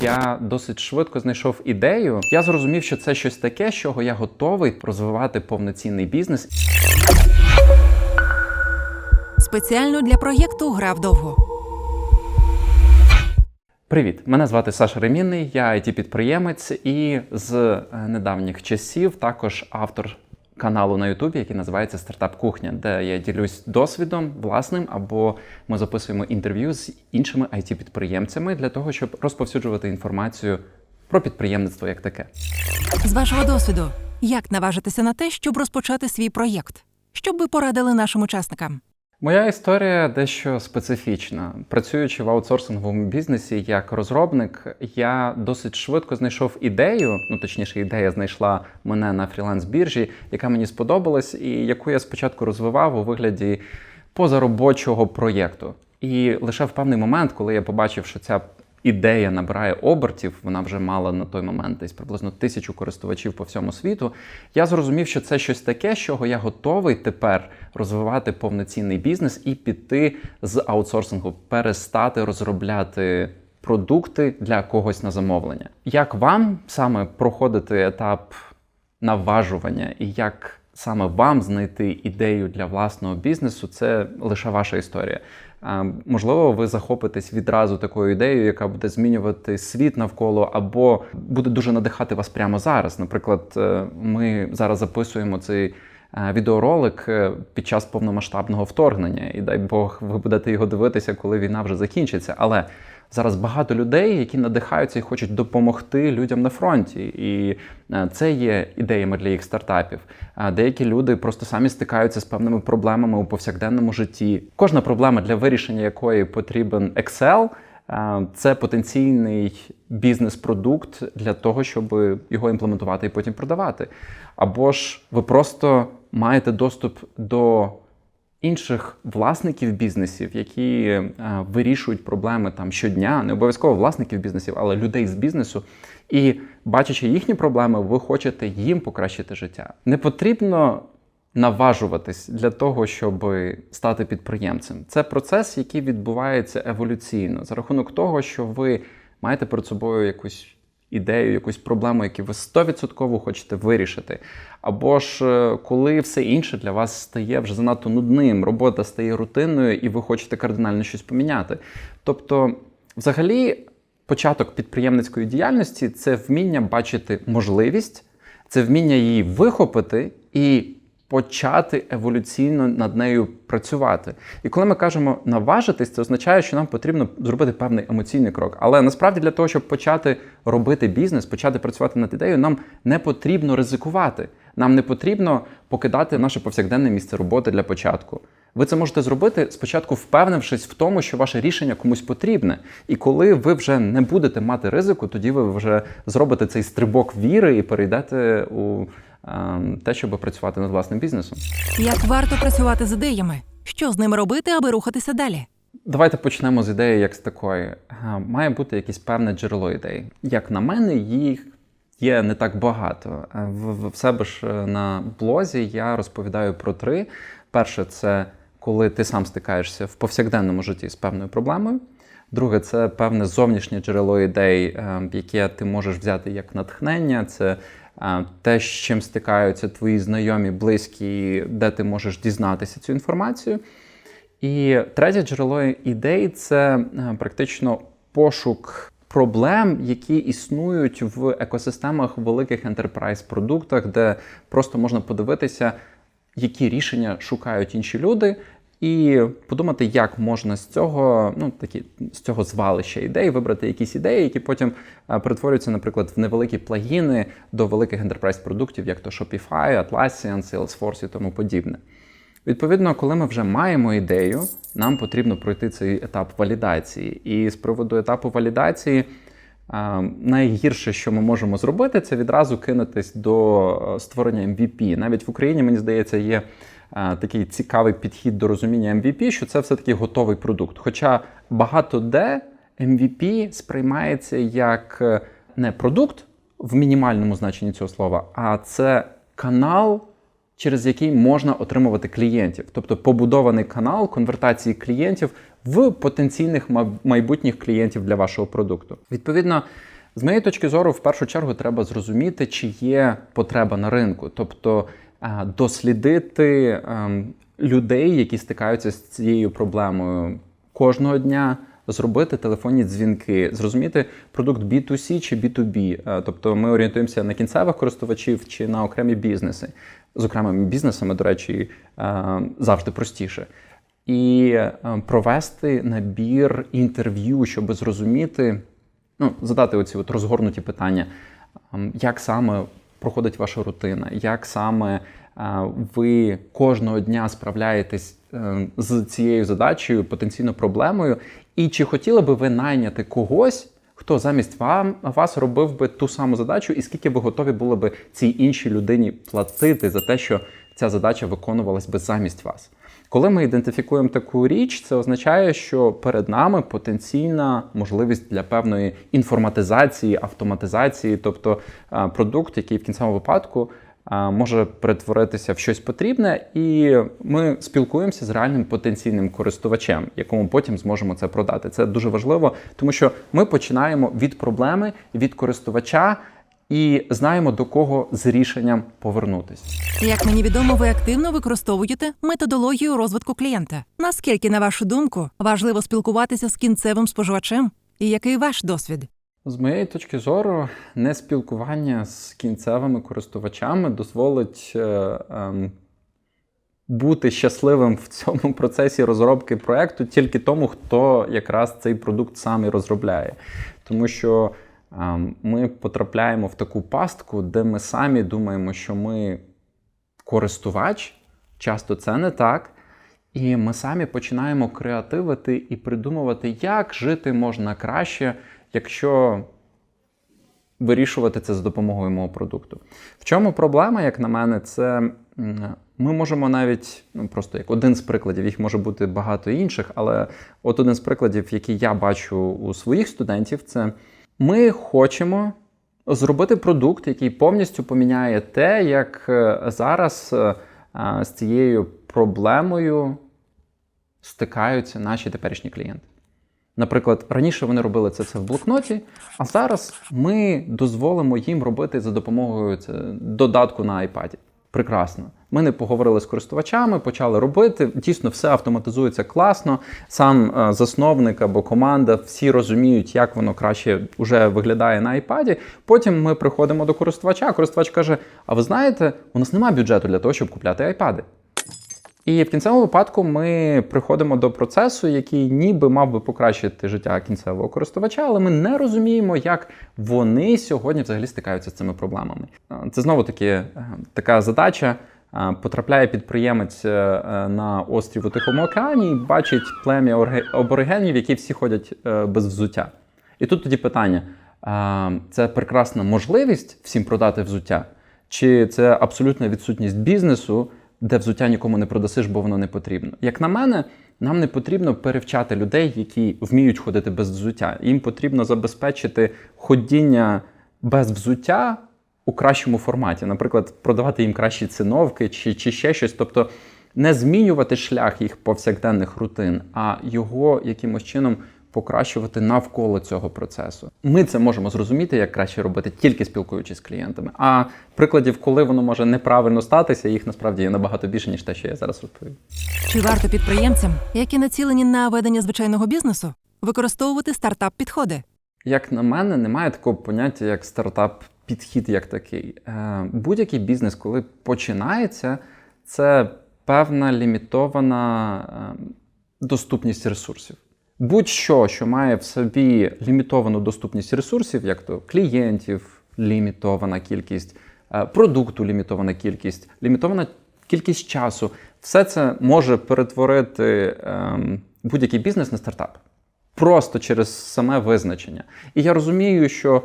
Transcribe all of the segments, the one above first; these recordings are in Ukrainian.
я досить швидко знайшов ідею. Я зрозумів, що це щось таке, з чого я готовий розвивати повноцінний бізнес. Спеціально для проєкту Грав довго. Привіт, мене звати Саша Ремінний, я it підприємець і з е, недавніх часів також автор каналу на Ютубі, який називається Стартап Кухня, де я ділюсь досвідом власним або ми записуємо інтерв'ю з іншими it підприємцями для того, щоб розповсюджувати інформацію про підприємництво як таке. З вашого досвіду, як наважитися на те, щоб розпочати свій проєкт? Що б ви порадили нашим учасникам? Моя історія дещо специфічна. Працюючи в аутсорсинговому бізнесі як розробник, я досить швидко знайшов ідею, ну точніше, ідея знайшла мене на фріланс-біржі, яка мені сподобалась, і яку я спочатку розвивав у вигляді позаробочого проєкту. І лише в певний момент, коли я побачив, що ця ідея набирає обертів, вона вже мала на той момент десь приблизно тисячу користувачів по всьому світу. Я зрозумів, що це щось таке, з чого я готовий тепер розвивати повноцінний бізнес і піти з аутсорсингу, перестати розробляти. Продукти для когось на замовлення. Як вам саме проходити етап наважування і як саме вам знайти ідею для власного бізнесу, це лише ваша історія. Можливо, ви захопитесь відразу такою ідеєю, яка буде змінювати світ навколо, або буде дуже надихати вас прямо зараз. Наприклад, е, ми зараз записуємо цей відеоролик е, під час повномасштабного вторгнення, і дай Бог, ви будете його дивитися, коли війна вже закінчиться. Але зараз багато людей, які надихаються і хочуть допомогти людям на фронті, і е, це є ідеями для їх стартапів. Деякі люди просто самі стикаються з певними проблемами у повсякденному житті. Кожна проблема, для вирішення якої потрібен Excel, е, це потенційний бізнес-продукт для того, щоб його імплементувати і потім продавати. Або ж ви просто маєте доступ до інших власників бізнесів, які е, вирішують проблеми там щодня, не обов'язково власників бізнесів, але людей з бізнесу. І бачачи їхні проблеми, ви хочете їм покращити життя. Не потрібно наважуватись для того, щоб стати підприємцем. Це процес, який відбувається еволюційно за рахунок того, що ви маєте перед собою якусь ідею, якусь проблему, яку ви 100% хочете вирішити. Або ж е, коли все інше для вас стає вже занадто нудним, робота стає рутинною, і ви хочете кардинально щось поміняти. Тобто, взагалі, початок підприємницької діяльності це вміння бачити можливість, це вміння її вихопити і почати еволюційно над нею працювати. І коли ми кажемо наважитись, це означає, що нам потрібно зробити певний емоційний крок. Але насправді для того, щоб почати робити бізнес, почати працювати над ідеєю, нам не потрібно ризикувати. Нам не потрібно покидати наше повсякденне місце роботи для початку. Ви це можете зробити спочатку, впевнившись в тому, що ваше рішення комусь потрібне. І коли ви вже не будете мати ризику, тоді ви вже зробите цей стрибок віри і перейдете у е, те, щоб працювати над власним бізнесом. Як варто працювати з ідеями? Що з ними робити, аби рухатися далі? Давайте почнемо з ідеї, як з такої. Е, Має бути якесь певне джерело ідей. Як на мене, їх є не так багато. Е, В, в себе ж е, на блозі я розповідаю про три. Перше, це коли ти сам стикаєшся в повсякденному житті з певною проблемою. Друге, це певне зовнішнє джерело ідей, е, яке ти можеш взяти як натхнення. Це е, те, з чим стикаються твої знайомі, близькі, де ти можеш дізнатися цю інформацію. І третє джерело ідей це е, практично пошук проблем, які існують в екосистемах великих enterprise продуктах, де просто можна подивитися, які рішення шукають інші люди, і подумати, як можна з цього, ну такі з цього звалища ідей вибрати якісь ідеї, які потім е, перетворюються, наприклад, в невеликі плагіни до великих enterprise продуктів, як то Shopify, Atlassian, Salesforce і тому подібне. Відповідно, коли ми вже маємо ідею, нам потрібно пройти цей етап валідації. І з приводу етапу валідації найгірше, що ми можемо зробити, це відразу кинутись до е, створення MVP. Навіть в Україні, мені здається, є такий цікавий підхід до розуміння MVP, що це все-таки готовий продукт. Хоча багато де MVP сприймається як е, не продукт в мінімальному значенні цього слова, а це канал через який можна отримувати клієнтів. Тобто побудований канал конвертації клієнтів в потенційних майбутніх клієнтів для вашого продукту. Відповідно, з моєї точки зору, в першу чергу треба зрозуміти, чи є потреба на ринку, тобто е, дослідити ем, людей, які стикаються з цією проблемою кожного дня. Зробити телефонні дзвінки, зрозуміти продукт B2C чи B2B. Е, Тобто ми орієнтуємося на кінцевих користувачів чи на окремі бізнеси. З окремими бізнесами, до речі, е, завжди простіше. І е, провести набір інтерв'ю, щоб зрозуміти, ну, задати оці от розгорнуті питання, ем, як саме проходить ваша рутина, як саме е, ви кожного дня справляєтесь е, з цією задачею, потенційно проблемою, і чи хотіли би ви найняти когось, хто замість вам, вас робив би ту саму задачу, і скільки ви готові були би цій іншій людині платити за те, що ця задача виконувалась би замість вас? Коли ми ідентифікуємо таку річ, це означає, що перед нами потенційна можливість для певної інформатизації, автоматизації, тобто е, продукт, який в кінцевому випадку е, може перетворитися в щось потрібне, і ми спілкуємося з реальним потенційним користувачем, якому потім зможемо це продати. Це дуже важливо, тому що ми починаємо від проблеми, від користувача. І знаємо до кого з рішенням повернутись. Як мені відомо, ви активно використовуєте методологію розвитку клієнта. Наскільки, на вашу думку, важливо спілкуватися з кінцевим споживачем? І який ваш досвід? З моєї точки зору, не спілкування з кінцевими користувачами дозволить е, ем, бути щасливим в цьому процесі розробки проекту тільки тому, хто якраз цей продукт сам і розробляє. Тому що ми потрапляємо в таку пастку, де ми самі думаємо, що ми користувач, часто це не так. І ми самі починаємо креативити і придумувати, як жити можна краще, якщо вирішувати це за допомогою мого продукту. В чому проблема, як на мене, це ми можемо навіть, ну просто як один з прикладів, їх може бути багато інших, але от один з прикладів, який я бачу у своїх студентів, це ми хочемо зробити продукт, який повністю поміняє те, як е, зараз е, з цією проблемою стикаються наші теперішні клієнти. Наприклад, раніше вони робили це все в блокноті, а зараз ми дозволимо їм робити за допомогою додатку на iPad. Прекрасно. Ми не поговорили з користувачами, почали робити. Дійсно, все автоматизується класно. Сам е, засновник або команда всі розуміють, як воно краще вже виглядає на iPad. Потім ми приходимо до користувача. Користувач каже: А ви знаєте, у нас немає бюджету для того, щоб купляти iPad. І в кінцевому випадку ми приходимо до процесу, який ніби мав би покращити життя кінцевого користувача, але ми не розуміємо, як вони сьогодні взагалі стикаються з цими проблемами. Це знову таки е, така задача. Потрапляє підприємець е, на острів у Тихому океані і бачить плем'я аборигенів, які всі ходять е, без взуття. І тут тоді питання: це прекрасна можливість всім продати взуття, чи це абсолютна відсутність бізнесу, де взуття нікому не продасиш, бо воно не потрібно. Як на мене, нам не потрібно перевчати людей, які вміють ходити без взуття. Їм потрібно забезпечити ходіння без взуття у кращому форматі, наприклад, продавати їм кращі циновки чи, чи ще щось. Тобто не змінювати шлях їх повсякденних рутин, а його якимось чином покращувати навколо цього процесу. Ми це можемо зрозуміти, як краще робити, тільки спілкуючись з клієнтами. А прикладів, коли воно може неправильно статися, їх насправді є набагато більше, ніж те, що я зараз розповів. Чи варто підприємцям, які націлені на ведення звичайного бізнесу, використовувати стартап-підходи? Як на мене, немає такого поняття, як стартап підхід як такий. Е, Будь-який бізнес, коли починається, це певна лімітована е, доступність ресурсів. Будь-що, що має в собі лімітовану доступність ресурсів, як то клієнтів, лімітована кількість, е, продукту, лімітована кількість, лімітована кількість часу, все це може перетворити ем, будь-який бізнес на стартап просто через саме визначення. І я розумію, що е,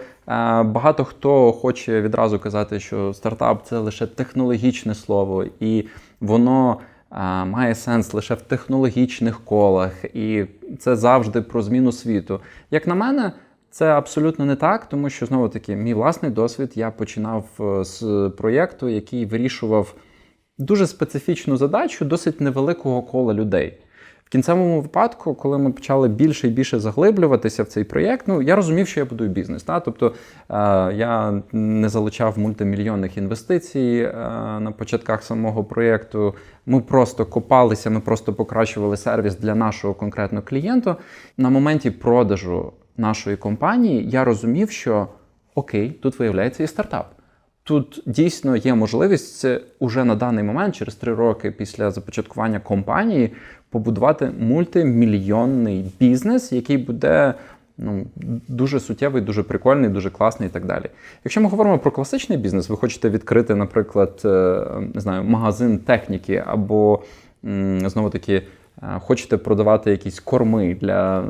багато хто хоче відразу казати, що стартап це лише технологічне слово, і воно має сенс лише в технологічних колах, і це завжди про зміну світу. Як на мене, це абсолютно не так, тому що знову таки мій власний досвід я починав е, з проєкту, який вирішував дуже специфічну задачу досить невеликого кола людей. В кінцевому випадку, коли ми почали більше і більше заглиблюватися в цей проєкт, ну я розумів, що я будую бізнес. Та? Тобто е, я не залучав мультимільйонних інвестицій е, на початках самого проєкту. Ми просто копалися, ми просто покращували сервіс для нашого конкретного клієнта. На моменті продажу нашої компанії я розумів, що окей, тут виявляється і стартап. Тут дійсно є можливість уже на даний момент, через три роки після започаткування компанії, побудувати мультимільйонний бізнес, який буде ну, дуже суттєвий, дуже прикольний, дуже класний і так далі. Якщо ми говоримо про класичний бізнес, ви хочете відкрити, наприклад, е, не знаю, магазин техніки, або знову таки е, хочете продавати якісь корми для.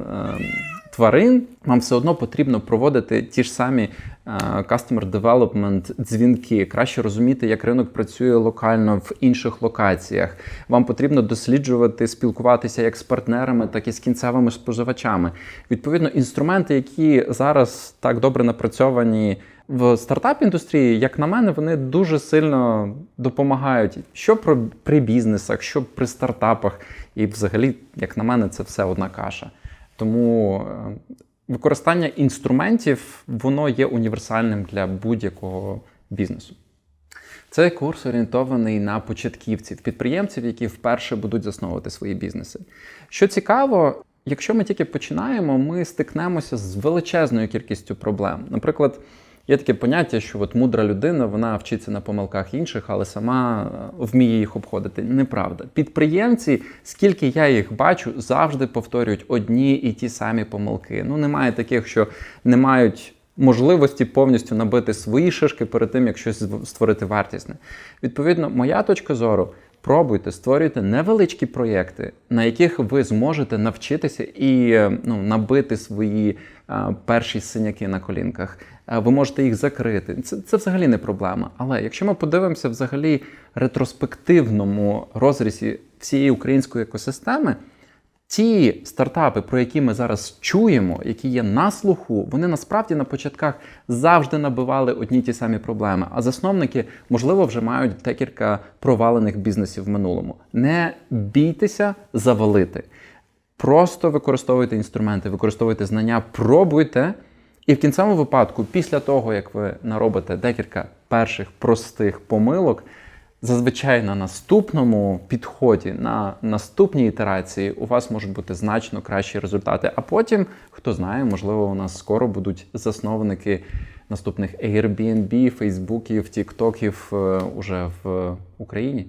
Тварин вам все одно потрібно проводити ті ж самі е, customer development дзвінки, краще розуміти, як ринок працює локально в інших локаціях. Вам потрібно досліджувати, спілкуватися як з партнерами, так і з кінцевими споживачами. Відповідно, інструменти, які зараз так добре напрацьовані в стартап-індустрії, як на мене, вони дуже сильно допомагають, що при бізнесах, що при стартапах. І взагалі, як на мене, це все одна каша. Тому е, використання інструментів воно є універсальним для будь-якого бізнесу. Цей курс орієнтований на початківців, підприємців, які вперше будуть засновувати свої бізнеси. Що цікаво, якщо ми тільки починаємо, ми стикнемося з величезною кількістю проблем. Наприклад, є таке поняття, що от мудра людина вона вчиться на помилках інших, але сама е, вміє їх обходити. Неправда. Підприємці, скільки я їх бачу, завжди повторюють одні і ті самі помилки. Ну немає таких, що не мають. Можливості повністю набити свої шишки перед тим, як щось створити вартісне. Відповідно, моя точка зору: пробуйте, створюйте невеличкі проєкти, на яких ви зможете навчитися і е, ну, набити свої а, перші синяки на колінках. А, Ви можете їх закрити. Це, це взагалі не проблема. Але якщо ми подивимося взагалі ретроспективному розрізі всієї української екосистеми. Ті стартапи, про які ми зараз чуємо, які є на слуху, вони насправді на початках завжди набивали одні й ті самі проблеми. А засновники, можливо, вже мають декілька провалених бізнесів в минулому. Не бійтеся завалити. Просто використовуйте інструменти, використовуйте знання, пробуйте. І в кінцевому випадку, після того, як ви наробите декілька перших простих помилок, Зазвичай на наступному підході, на наступній ітерації у вас можуть бути значно кращі результати. А потім, хто знає, можливо, у нас скоро будуть засновники наступних Airbnb, Фейсбуків, Тіктоків е, уже в Україні.